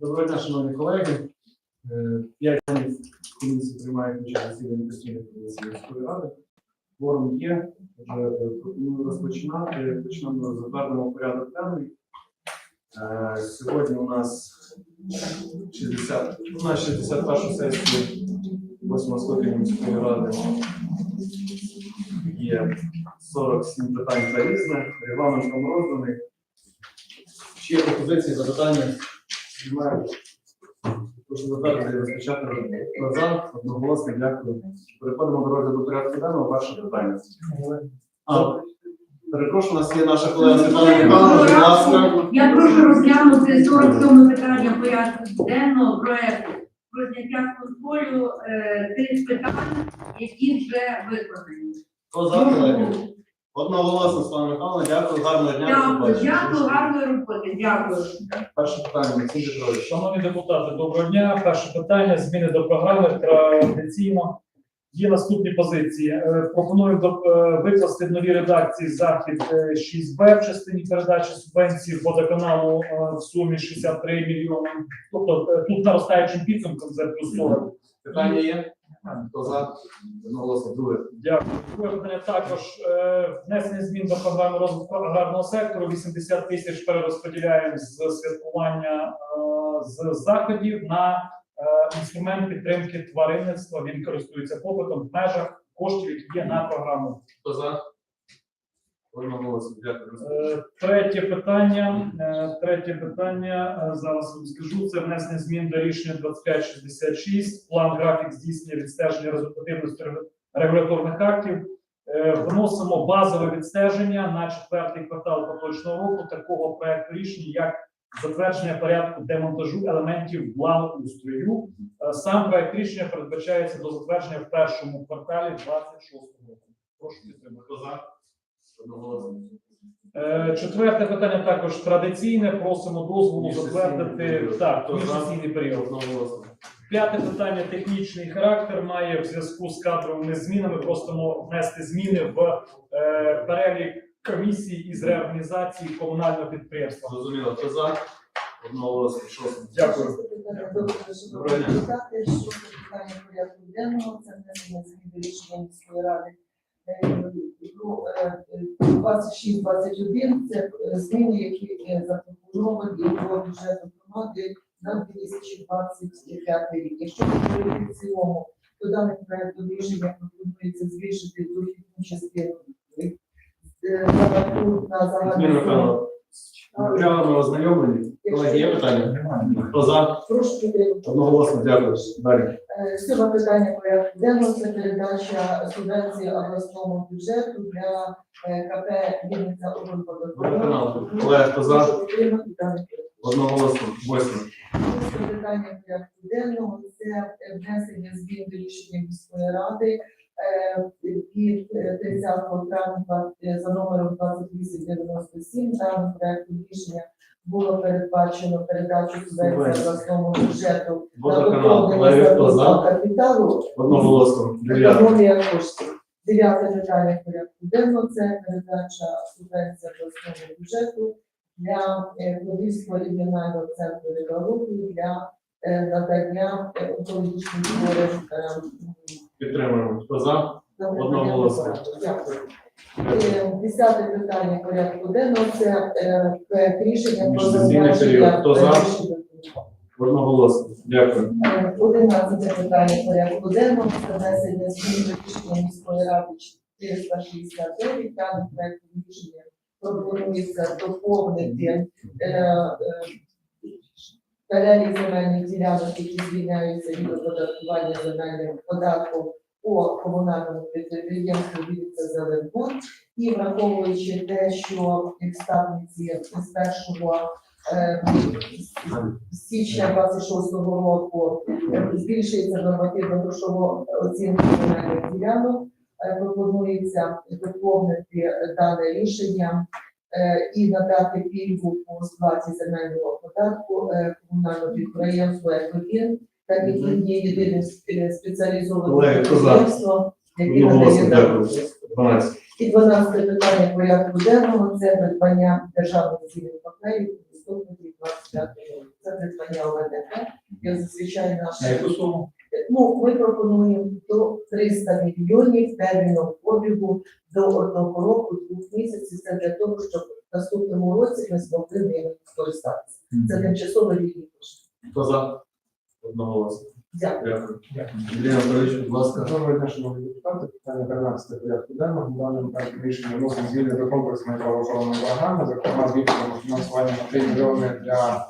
Доброго дня, шановні колеги. Е, П'ять членів комісії приймають участь засіданні постійної комісії міської ради. Форум є. Е, пропоную розпочинати. Почнемо затвердимо порядок денний. Е, Сьогодні у нас 60, у нас 61 сесія 8 скликання міської ради. Є 47 питань та різне. Регламент вам розданий. Є пропозиції, запитання? Немає. Прошу і розпочати за. Одноголосно дякую. Переходимо до розгляду порядку денного. Ваше питання. А, перепрошую, у нас є наша колега Світлана Михайловна, будь ласка. Я прошу розглянути 47 питання порядку денного проекту про зняття з контролю е, тих питань, які вже виконані. Хто за, колеги? Одноголосно, Світлана Михайловна, дякую, гарного дня. Дякую, дякую, гарної роботи, дякую. Перше питання, Максим Петрович. Шановні депутати, доброго дня. Перше питання зміни до програми традиційно. Є наступні позиції. Е, Пропоную е, викласти в новій редакції захід е, 6Б в частині передачі субвенції водоканалу е, в сумі 63 мільйони. Тобто е, тут наростаючим підсумком за плюс 40. Питання є? Хто за? Одноголосно, друге. Дякую. Друге питання також е, внесення змін до програми розвитку аграрного сектору. 80 тисяч перерозподіляємо з святкування е, з заходів на е, інструмент підтримки тваринництва. Він користується попитом в межах коштів, які є на програму. Хто за? Одноголосно, дякую. Е, Третє питання. е, Третє питання. е, Зараз вам скажу. Це внесення змін до рішення 2566. План графік здійснення відстеження результативності регуляторних актів. Вносимо базове відстеження на четвертий квартал поточного року такого проекту рішення, як затвердження порядку демонтажу елементів благоустрою. Сам проект рішення передбачається до затвердження в першому кварталі 26 року. Прошу підтримати. Четверте питання також традиційне. Просимо дозволу затвердити так, за? міжсесійний період. П'яте питання технічний характер має в зв'язку з кадровими змінами. Просимо внести зміни в е, перелік комісій із реорганізації комунального підприємства. Зрозуміло, хто за? Одноголосно. Шосте. Дякую. Доброго дня. Питання порядку денного, це внесення змін до рішення міської ради. Е, ну, е, е, 26-21 це е, зміни, які запропоновані до бюджету громади на 2025 рік. Якщо говорити в цілому, то даний проект рішення пропонується збільшити дохідну частину на загальну Михайло. Ознайомлені. Колеги, є питання? Хто за? Прошу. Одноголосно, дякую. Далі. Е, Сьоме питання порядку денного це передача субвенції обласному бюджету для е, КП Вінниця Водоканал. Олег, проект. Одноголосно. Восьме. Питання порядку денного це е, внесення змін до рішення міської ради е, від е, 30 травня е, за номером 2897 даним проектом рішення було передбачено передачу субвенції обласному бюджету на Водоканал. Олег, хто за? статутного капіталу Одноголосно. Дев'яте. Економія коштів. Дев'яте питання порядку денного це передача субвенції обласного бюджету для е, Львівського регіонального центру екології для е, надання е, онкологічних хворих е, Підтримуємо. Хто за? на Одноголосно. Дякую. Е, Десяте питання порядку денного це е, проект рішення про Міжсесійний період. затвердження Хто за? Одноголосно. Дякую. Е, Одинадцяте питання порядку денного це внесення змін до рішення міської ради 469. Даний проект рішення пропонується доповнити е, е, перелік земельних ділянок, які звільняються від оподаткування земельним податком по комунальному підприємству Вінниця Зеленбуд. І враховуючи те, що експертниці з першого е, січня 26-го року е, збільшується нормативно грошова оцінка земельних ділянок. Е, Пропонується доповнити дане рішення і надати пільгу по сплаті земельного податку е, комунальному підприємству «Екодін», так як він є єдиним спе- спеціалізованим Колеги, хто за? підприємством, яке Одноголосно. надає Дякую. 12. і 12 питання порядку денного це придбання державних цінних паперів заступників 25 року. Це придбання ОВДП. Як зазвичай На наше яку суму? Ну, ми пропонуємо до 300 мільйонів терміном обігу до одного року, двох місяців. Це для того, щоб в наступному році ми змогли ними скористатися. Це тимчасово вільні кошти. Хто за? Одноголосно. Дякую. Дякую. Андрій Анатолійович, будь ласка. Доброго дня, шановні депутати. Питання 13 порядку денного. Даним проектом рішення вносимо зміни до комплексної правоохоронної програми, зокрема збільшуємо фінансування на 3 мільйони для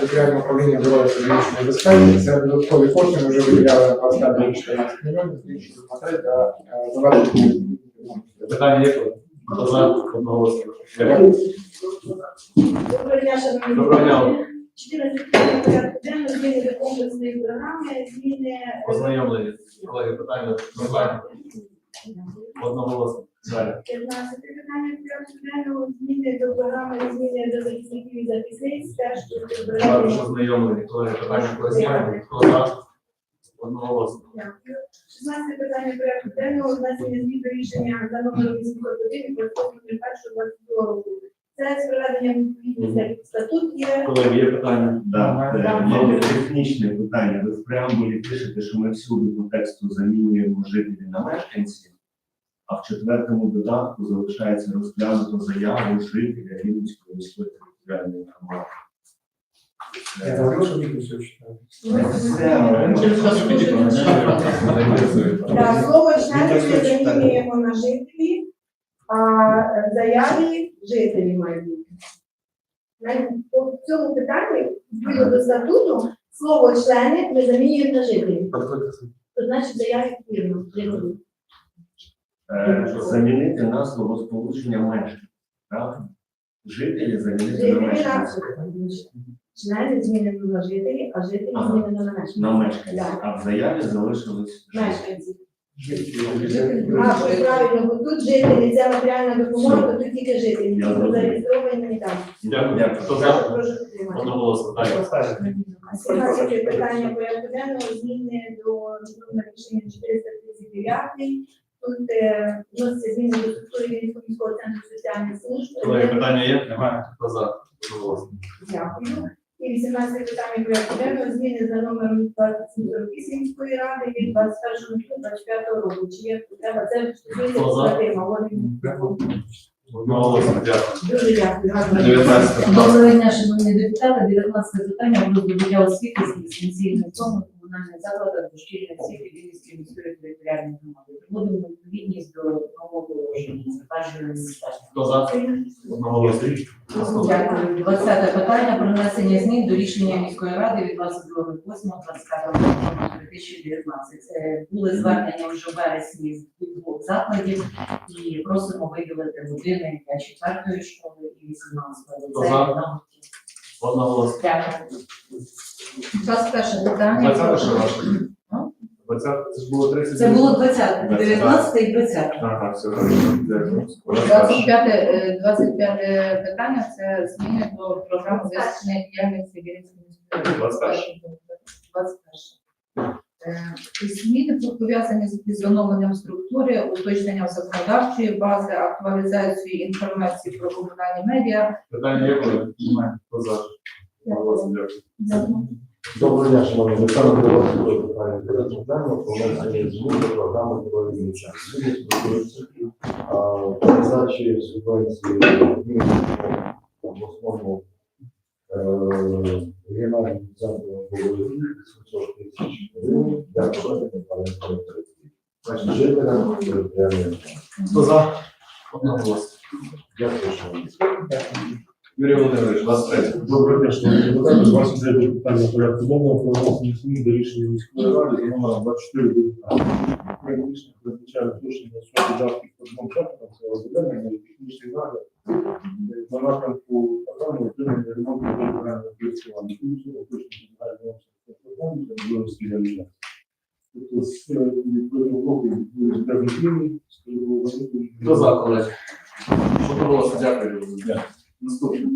територіального управління бюро економічної безпеки. Це додаткові кошти. Ми вже виділяли на 25 14 мільйонів. Збільшуємо на 3 для. Питання є? коли? Хто за? Одноголосно. Доброго дня, шановні Доброго дня. Депутати. 14 порядку денного, зміни до комплексної програми, зміни е, Ознайомлені. Колеги, питання немає. Одноголосно. Далі. 15 питання порядку денного, зміни до програми, зміни до захисників і захисниць, теж тут Також ознайомлені. Колеги, питання когось? Хто за? Одноголосно. Дякую. 16 питання порядку денного, внесення змін до рішення за номером 801 про 1.1.22 року. Це з відповідності статут є. Колеги, є питання? Так, Так. е, є технічне питання. Ви в преамбулі пишете, що ми всюди по тексту замінюємо жителі на мешканців, а в четвертому додатку залишається розглянуто заяву жителя Рівненської міської територіальної громади. Я Е, все Ну. Так, слово члени замінюємо на жителі, а в заяві жителі. На- По цьому питанні, відповідно до статуту, слово члени ми замінюємо на жителі. То значить заяві вірно. е, замінити на словосполучення мешканців. правильно? Жителі замінити на Жителі. Члени змінено на жителі, а жителі Ага. змінено на мешканців. На мешканців. А в заяві залишилось жителі. А, що правильно, бо тут жителі, це матеріальна допомога, то тут тільки жителі, ті, хто зареєстровані не так. Дякую. Дякую. Хто за? Прошу підтримати. Одноголосно. Далі. Сьогодні питання порядку денного зміни до номер рішення 439. Тут е, вносяться зміни до структури Вінницького міського центру соціальних служб. Колеги, питання є? Немає. Хто за? Одноголосно. Дякую. І 18 питання порядку денного зміни за номером 2748 міської ради від 21 лютого 25 року. Чи є потреба? Це стосується Одноголосно. Дякую. Дуже дякую. Гарно. 19. Доброго дня, шановні депутати. 19 питання про здобуття освіти з дистанційним зону в комунальних закладах дошкільної освіти Вінницької міської територіальної громади. Проводимо відповідність до нового положення затвердженого міністерства. Хто за? Одноголосно. Дякую. 20 питання про внесення змін до рішення міської ради від 22.08.25 року 2019. Це були звернення вже в вересні з двох закладів і просимо виділити години для четвертої школи і 18 Хто ліцею за? на гурті. Одноголосно. Дякую. 21 питання. 20 що ваше? Ну? 20 це ж було 30. Це було 20, 19 і 20. Ага, все добре. Дякую. 25, е, 25 питання це зміни до програми визначення діяльності Вінницької міської 21. 21. Е, Зміни тут пов'язані з оновленням структури, уточненням законодавчої бази, актуалізацією інформації про комунальні медіа. Питання є, коли? Немає. Дякую. Доброго дня, шановні депутати. До вас є питання порядку денного про внесення змін до програми здоров'я дітей. Згідно з передачі субвенції в основному е, регіональному центру було 800 тисяч гривень для проведення парламентарної Значить, жителям територіальної. Хто за? Одноголосно. Дякую, шановні. Юрій Володимирович, 23. Доброго дня, шановні депутати. 29 питання порядку денного про внесення змін до рішення міської ради за номером 24 Проект рішення передбачає суми видатків по двом чатам, це розглянення і технічний нагляд на напрямку програми отримання ремонту територіального цього, уточнення загального обсягу програми для можливості реалізації. Тобто з е, відповідного року були певні зміни, з року- Хто за, колеги? Дякую. Наступне.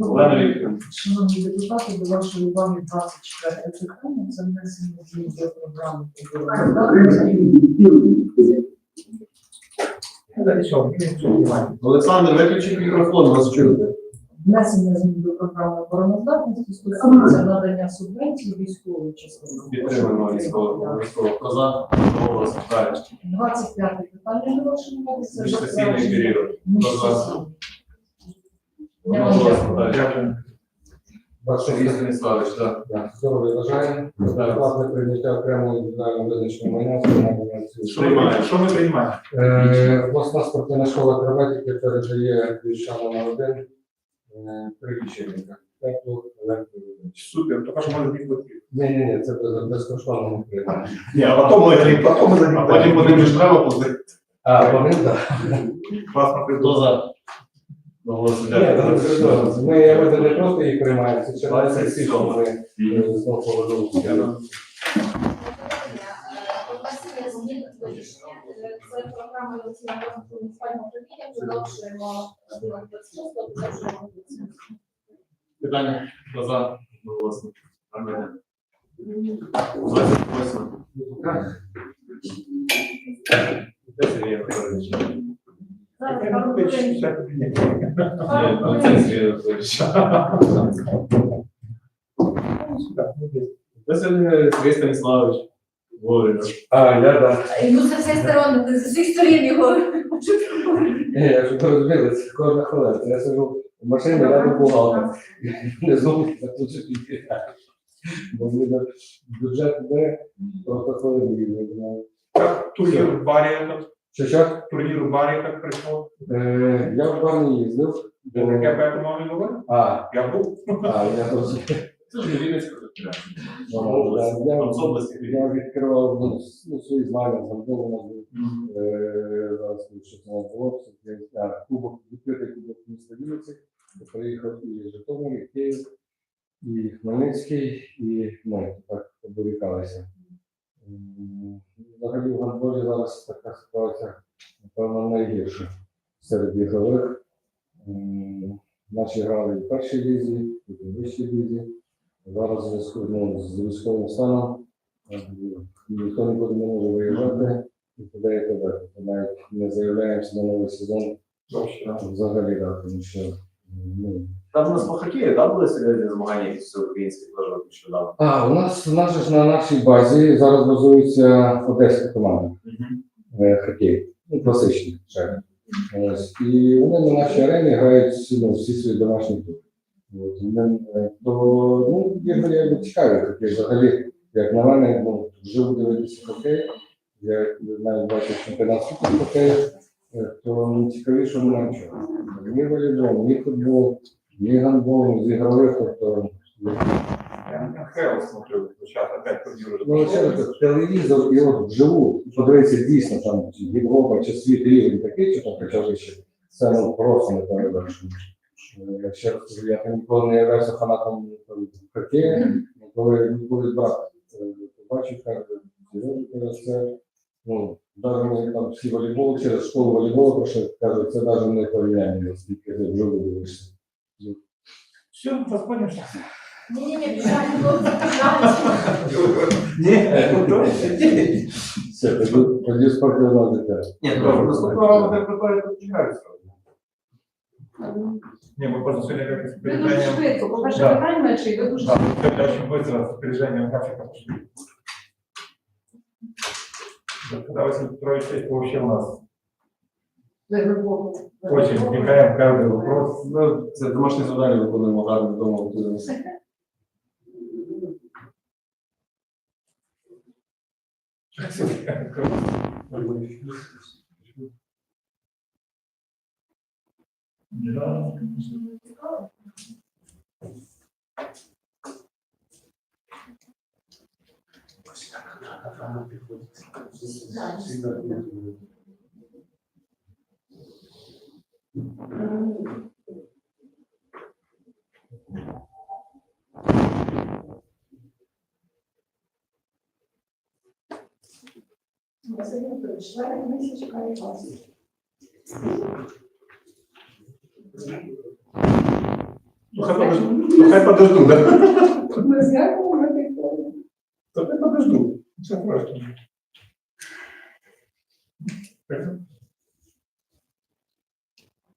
Олена Вікторівна. Шановні депутати, до вашої уваги 24 питання. Це внесення змін до програми. Олександр, виключіть мікрофон, вас чути. Внесення змін до програми обороноздатності стосується надання субвенцій військової частини. Підтримуємо військового військового. Хто? Голос далі. 25 питання оголошення. Це Міжсесійний період за? міжсесійного. Одноголосно далі. Дякую. Станіславович, так. Здоров'я бажаємо. Власне прийняття індивідуального визначення майна встановлення Що? Що ми приймаємо? Е, Обласна спортивна школа кроватики передає Віщану на один е, три лічильника. Тепло, електровидовищ. Супер, то що може бути. Ні, ні, ні, це без- безкоштовно. Ні, а потім ми потім ми А потім по ним же ж треба платити. А, так. Класно Хто за? Голос Ні, далі. там зрозуміло. Ми я не просто їх приймаємо, це через 27. ми знову повернулися. Внесення змін до рішення. Це програма національного розвитку муніципального управління. Продовжуємо продовжуємо Питання? За? Голосно. Нормально. 28. Де Сергій Анатолійович? Зараз пару хвилин. Ні, ну, це Сергій Анатолійович. Де Сергій Станіславович? Вовремя. А, я так. Ну, з всіх сторон, з усіх сторін його. Ні, я ж розуміли, це кожна хвилина. Я сижу в машині, рядом бухгалтер. Не знову заключити. Бо мені бюджет йде, просто хвилину не знаю. Турнір в барі, так, Що що? турнір в барі так прийшов. Е, Я в бар не їздив. Де таке певно мав говорити? А, Я був. а, я просто. Це ж не Вінницька федерація. Я, я відкривав ну, ну, свої знання, там було у нас був зараз це було, кубок, відкритий кубок міста Вінниці. Приїхав і Житомир, і Київ, і Хмельницький, і ми так оборікалися. Взагалі в гандболі зараз така ситуація, напевно, найгірша серед ігрових. М, Наші грали в першій лізі, і в вищій лізі. Зараз зв'язку ну, з військовим станом е, ніхто нікуди не може виїжджати і туди і туди. Навіть не заявляємося на новий сезон взагалі, так, тому що Там у нас по хокею, так, були серйозні змагання якісь всеукраїнські теж нещодавно. А, у нас, у нас ж на нашій базі зараз базується одеська команда е, хокей, ну, класичний ще. Ось. І вони на нашій арені грають ну, всі свої домашні тури. Е, То, ну, ігри якби цікаві хокей взагалі. Як на мене, ну, вживу дивитися хокей, я навіть бачив чемпіонат світу хокею, то не цікавіше немає нічого. Ні волейбол, ні футбол, ні гандбол, ні з ігрових, тобто Я НХЛ смотрю, сейчас опять турнір Ну, раз, телевізор і от вживу, подивитися дійсно там Європа чи світ рівень такий, чи там хоча вище, це ну просто не перевершено. Е, Ще раз кажу, я там ніколи не являвся фанатом там, хокею, коли коли брат е, побачив, каже, «Серйозно, це, ну, навіть ми там всі волейбол, через школу волейболу, пройшли, каже, це навіть не порівняння, скільки ти вживу дивишся. Все, розходимося. Ні-ні-ні, біжать хлопці, біжать. Ні, Все, тоді, тоді спортивна дитя. Ні, добре, наступного разу не приходять, то чекаються. Ні, ми просто сьогодні якось Ви дуже передаємо. швидко, по-перше, Да. питання, чи ви дуже Да, это очень быстро, с опережением графика пошли. Когда Василий Петрович есть, вообще у нас очень вникаем в каждый вопрос. Ну, це домашнє завдання виконуємо гарно вдома. Да. Василь Петрович, члени комісії чекають вас. Ну, хай подожду. Ну, хай подожду, да? Ми з Яковом ми підходимо. То подожду. Все просто.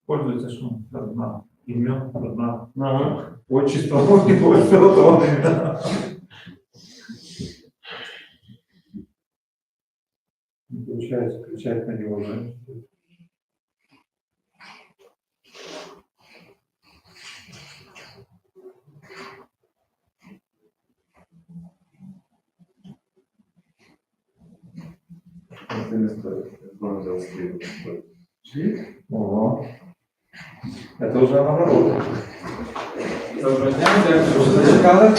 Пользуется шум. Да, Ім'я одна. Ага. Отчество, ось готове. Получается, кричать на него, да? Це не стоїть. Знову заострюю. Ого. Это уже наоборот. Доброго дня, дякую, що зачекали.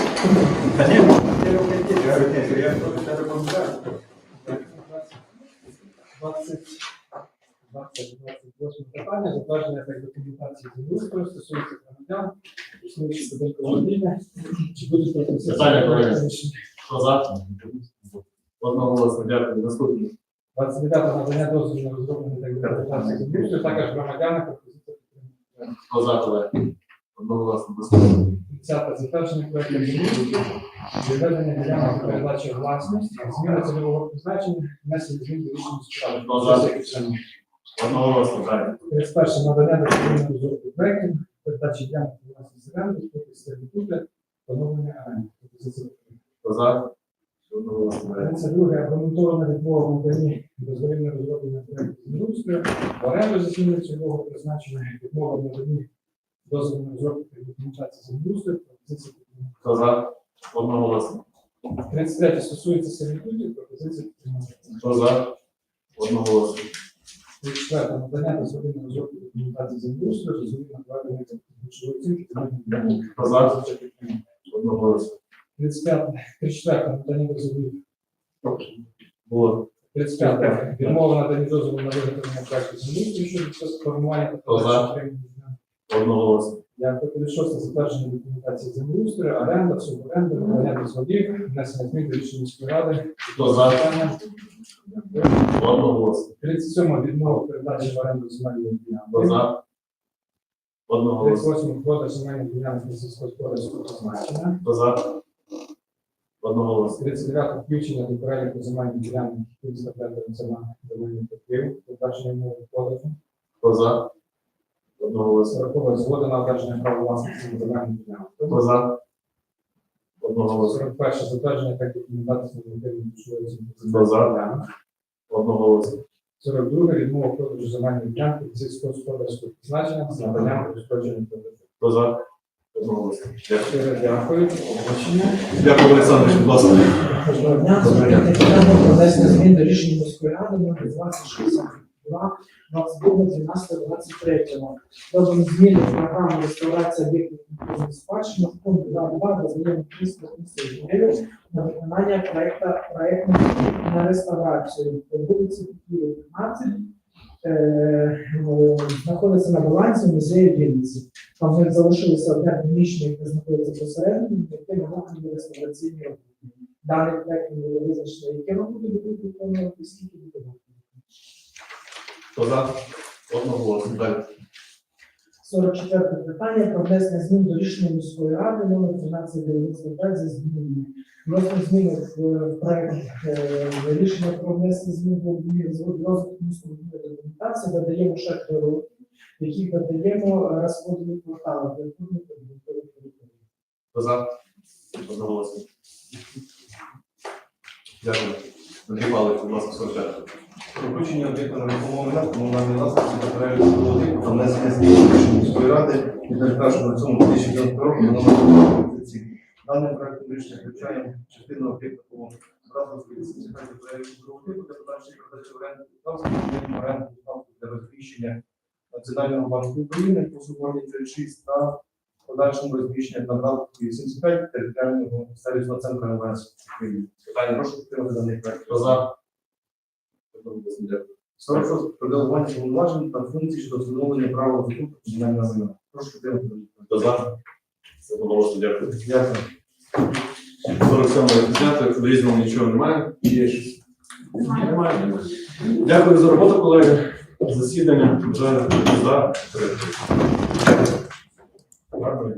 Та ні, я говорю, ні, я просто тебе помогаю. 20, 20, 28 питання, затвердження так документації землеустрою стосується громадян, існуючи будинку володіння. Чи будуть пропозиції? Питання, колеги. Хто за? Одноголосно, дякую. Наступне. 29 надання дозволу на розроблення та документації землеустрою, також громадяни пропозиція підтримки. Хто за, колеги? Одноголосно. Наступне. 30 затвердження проекту землеустрою, відведення ділянок передачі власності, зміна цільового призначення, внесення змін до рішення справи. Хто за? Одноголосно, далі. 31 надання дозволу розробки проектів, передачі ділянок власності оренди, спокій сервітути, поновлення. Пропозиція. Хто за? Далі. 32 аргументована відмова в наданні дозволення розроблення проекту землеустрою, оренду за зміни цільового призначення, відмова в наданні дозволу та документації землеустрою, підтримки. Хто за? Одноголосно. 33 стосується сервітутів, підтримки. Хто за? Одноголосно. 34 надання дозволення розробки документації землеустрою, дозволення проведення грошової оцінки. Хто за? Одноголосно. 35 34 надання дозволів Було. 35 відмова надані дозволу на виготовлення проекту землеустрою щодо формування та Хто за? отримання. Одноголосно. Дякую. 56 затвердження документації землеустрою, оренда, суборенда, надання дозволів, внесення змін до рішення міської ради. Хто за? Питання. Одноголосно. 37 відмова передачі в оренду земельної Хто ділянки. за? Одноголосно. 38 квота земельних ділянок сільськогосподарського призначення. Хто за? Одноголосно. 39 включення до переліку земельних ділянок, виставляти ціна земельних патрів, подальшення мови продажу. Хто за? Одноголосно. 40 згода на одержання права власності на земельних ділянок. Хто за? Одноголосно. 41 затвердження та документації на нормативні грошової оцінки Хто за? земельних ділянок. Одноголосно. 42 відмова продажу земельної ділянки сільськогосподарського призначення з наданням розпорядження продажу. Хто за? Дякую. Дякую. Олександр, будь ласка. Кожного дня Комітет питання про внесення змін до рішення міської ради номер 2062 22 12 23 Робимо зміни в програму реставрації об'єктів культурної спадщини в пункт 2.2 дозволяємо 300 тисяч гривень на виконання проекта проекту на реставрацію по вулиці Києва 15 е, ну, знаходиться на балансі музею Вінниці. Там в них залишилося одне приміщення, яке знаходиться посередині, яке виконує реставраційні роботи. Даний проект було визначено, яке воно буде виконувати, скільки буде за? Одноголосно. Далі. 44 питання про внесення змін до рішення міської ради номер 1395 за змінами. Вносимо зміни в проект е, рішення про внесення змін до розвитку містобудівної документації, додаємо ще роки, які додаємо е, розподіл кварталу для території. Хто? Одноголосно. Дякую. Андрій Павлович, будь ласка, 45. Включення об'єкту нерухомого комунальній власності до переліку роботи та внесення змін рішення міської ради від 01.07.2009 року на номер 37. Даним проектом рішення включає частину об'єкту по Братовській сільської переліку роботи для подальшої продачі в оренду підставки, оренду підставки для розміщення Національного банку України по сумові 36 та подальшому розміщення на Братовській 75 територіального сервісного центру МВС України. Питання прошу підтримати даний проект. Одноголосно. Дякую. 46. Про делегування повноважень та функцій щодо встановлення права викупу комунального майна. Прошу підтримати. Хто за? Одноголосно. Дякую. Дякую. 47 знято, в різному нічого немає. Є щось? Немає. Дякую за роботу, колеги. Засідання вже за. Дякую.